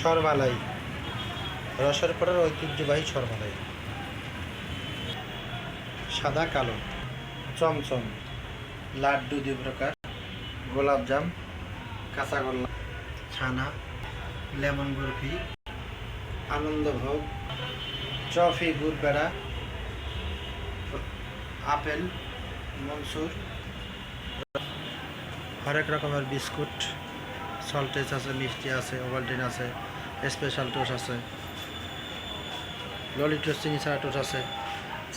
সরমালাই পরের ঐতিহ্যবাহী সরমালাই সাদা, কালো, চমচম, লাড্ডু দুই প্রকার গোলাপজাম কাঁচাগোল্লা ছানা, লেমন বরফি আনন্দভোগ ট্রফি গুড় পেড়া আপেল, মনসুর, হরেক রকমের বিস্কুট। সল্টেজ আছে, মিষ্টি আছে ওভালটিন আছে, স্পেশাল টোস আছে। ললিটোস চিনি ছাড়া টোস আছে।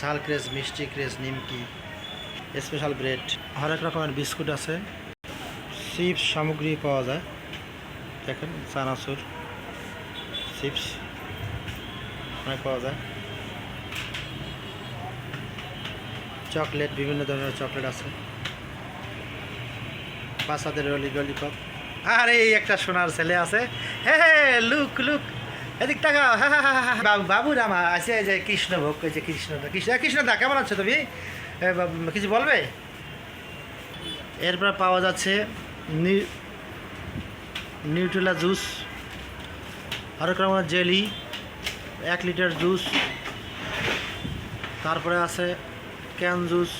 ঝাল ক্রেস মিষ্টি ক্রেস নিমকি, স্পেশাল ব্রেড। হরেক রকমের বিস্কুট আছে। চিপস সামগ্রী পাওয়া যায়। দেখেন, চানাচুর, চিপস অনেক পাওয়া যায়। চকলেট, বিভিন্ন ধরনের চকলেট আছে। বাচ্চাদের ললি ললিপপ। আরে এই একটা সোনার ছেলে আছে। হে হে, লুক লুক। এদিক হা বাবু বাবু রামা, আছে যে কৃষ্ণভোগ এই যে কৃষ্ণ কৃষ্ণ কৃষ্ণ দা, কেমন আছো তুমি? কিছু বলবে? এরপর পাওয়া যাচ্ছে নিউট্রেলা জুস আরও রকমের জেলি, এক লিটার জুস। তারপরে আছে can juice,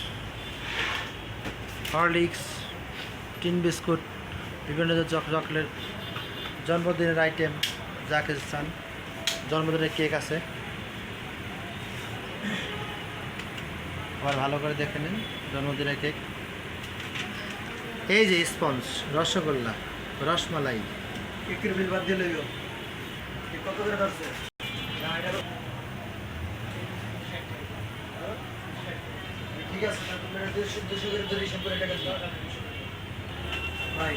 Horlicks, tin biscuit. বিভিন্ন যে চক- চকলেট জন্মদিনের আইটেম যাকে চান। জন্মদিনের কেক আছে। আবার ভালো করে দেখে নিন জন্মদিনের কেক এই যে স্পঞ্জ রসগোল্লা রসমালাই। কেকের বিল বাদ দিয়ে লইও। কত করে ধরছে ঠিক আছে দুশো করে ধরে হিসাব করে টাকা দিও। ভাই